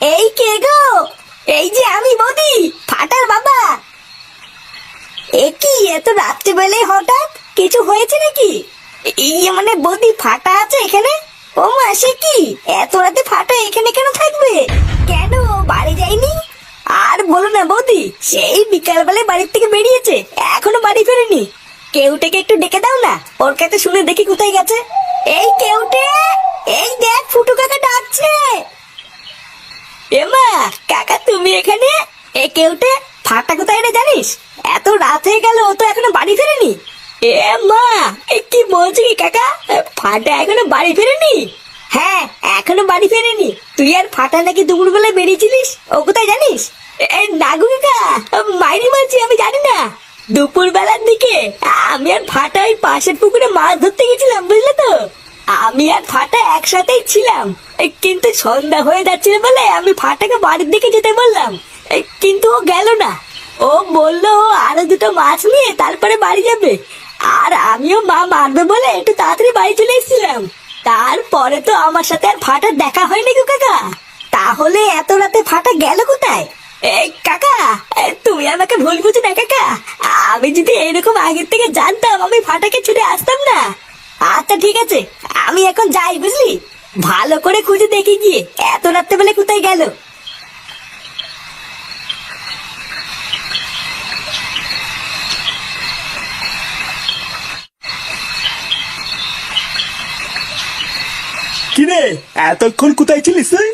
এই কে গো? এই যে আমি বৌদি, ফাটার বাবা। এ কি, এত রাত্রিবেলায় হঠাৎ কিছু হয়েছে নাকি? এই মানে বৌদি ফাটা আছে এখানে? ও মা কি? এত বিকালবেলায় বাড়ির থেকে বেরিয়েছে। এখনও বাড়ি ফেরেনি। কেউটেকে একটু ডেকে দাও না। ওর কাছে শুনে দেখি কোথায় গেছে। এই কেউটে! এই দেখ, ফুটু কাকা ডাকছে। এমা, কাকা তুমি এখানে? এ কেউটে ফাটা কোথায় রে জানিস? এত রাত হয়ে গেল, ও তো এখনও বাড়ি ফেরেনি। এ মা, এ কি বলছি কি কাকা? ফাটা এখনও বাড়ি ফেরেনি? হ্যাঁ এখনও বাড়ি ফেরেনি। তুই আর ফাটা নাকি দুপুর বেলায় বেরিয়েছিলিস? ও কোথায় জানিস? এ, নাগু কাকা, মাইরি মারছি, আমি জানি না। দিকে আমি আর ফাটা ওই পাশের পুকুরে মাছ ধরতে বুঝলে তো? আমি আর ফাটা একসাথেই ছিলাম। কিন্তু সন্ধ্যা হয়ে যাচ্ছিল বলে আমি ফাটাকে বাড়ির দিকে যেতে বললাম। কিন্তু ও গেল না। ও বলল, ও আরও দুটো মাছ নিয়ে তারপরে বাড়ি যাবে। আর আমিও মা মারবে বলে একটু তাড়াতাড়ি বাড়ি চলে এসেছিলাম। তারপরে তো আমার সাথে আর ফাটার দেখা হয়নি গো কাকা। তাহলে এত রাতে ফাটা গেল কোথায়? এই কাকা তুমি আমাকে ভুল না, কাকা। আমি যদি এরকম আগের থেকে জানতাম, আমি ফাটাকে ছুটে আসতাম না। আচ্ছা ঠিক আছে, আমি এখন যাই, বুঝলি? ভালো করে খুঁজে দেখি গিয়ে, এত রাত্রে বেলা কোথায় গেল? কিরে, এতক্ষণ কোথায় ছিলিস তুই?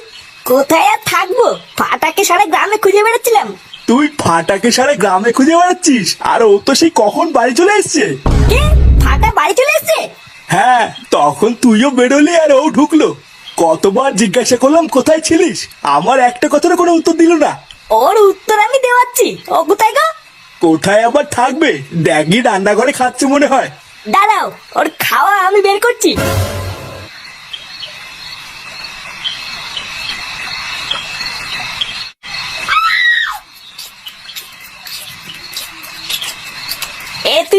কোথায় আর থাকব? ফাটাকে সারা গ্রামে খুঁজে বেড়াচ্ছিলাম। তুই ফাটাকে সারা গ্রামে খুঁজে বেড়াচ্ছিস? আর ও তো সেই কখন বাড়ি চলে এসছে? কে? ফাটা বাড়ি চলে এসছে? হ্যাঁ তখন তুইও বেরোলি আর ও ঢুকলো। কতবার জিজ্ঞাসা করলাম কোথায় ছিলিস? আমার একটা কথার কোনো উত্তর দিল না। ওর উত্তর আমি দেওয়াচ্ছি। ও কোথায় গো? কোথায় আবার থাকবে? ড্যাগি রান্নাঘরে খাচ্ছে মনে হয়। দাঁড়াও ওর খাওয়া আমি বের করছি।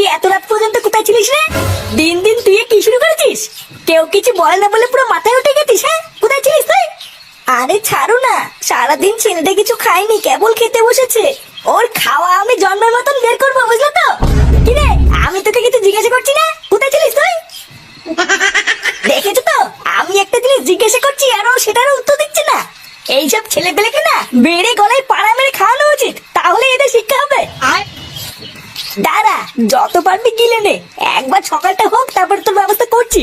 তুই এত রাত পর্যন্ত কোথায় ছিলিস রে? দিন দিন তুই কি শুরু করেছিস? কেউ কিছু বলে না বলে পুরো মাথায় উঠে গেছিস হ্যাঁ? কোথায় ছিলিস তুই? আরে ছাড়ো না সারাদিন ছেলেটা কিছু খায়নি কেবল খেতে বসেছে। ওর খাওয়া আমি জন্মের মতন বের করব বুঝলো তো? কি রে আমি তোকে কিছু জিজ্ঞাসা করছি না? কোথায় ছিলিস তুই? দেখেছ তো? আমি একটা জিনিস জিজ্ঞাসা করছি আর ও সেটারও উত্তর দিচ্ছে না। এইসব ছেলে পেলেকে না বেড়ে গলায় পাড়া মেরে খাওয়ানো উচিত তাহলে এদের শিক্ষা হবে। দাঁড়া যত পারবি গিলে নে। একবার সকালটা হোক তারপর তোর ব্যবস্থা করছি।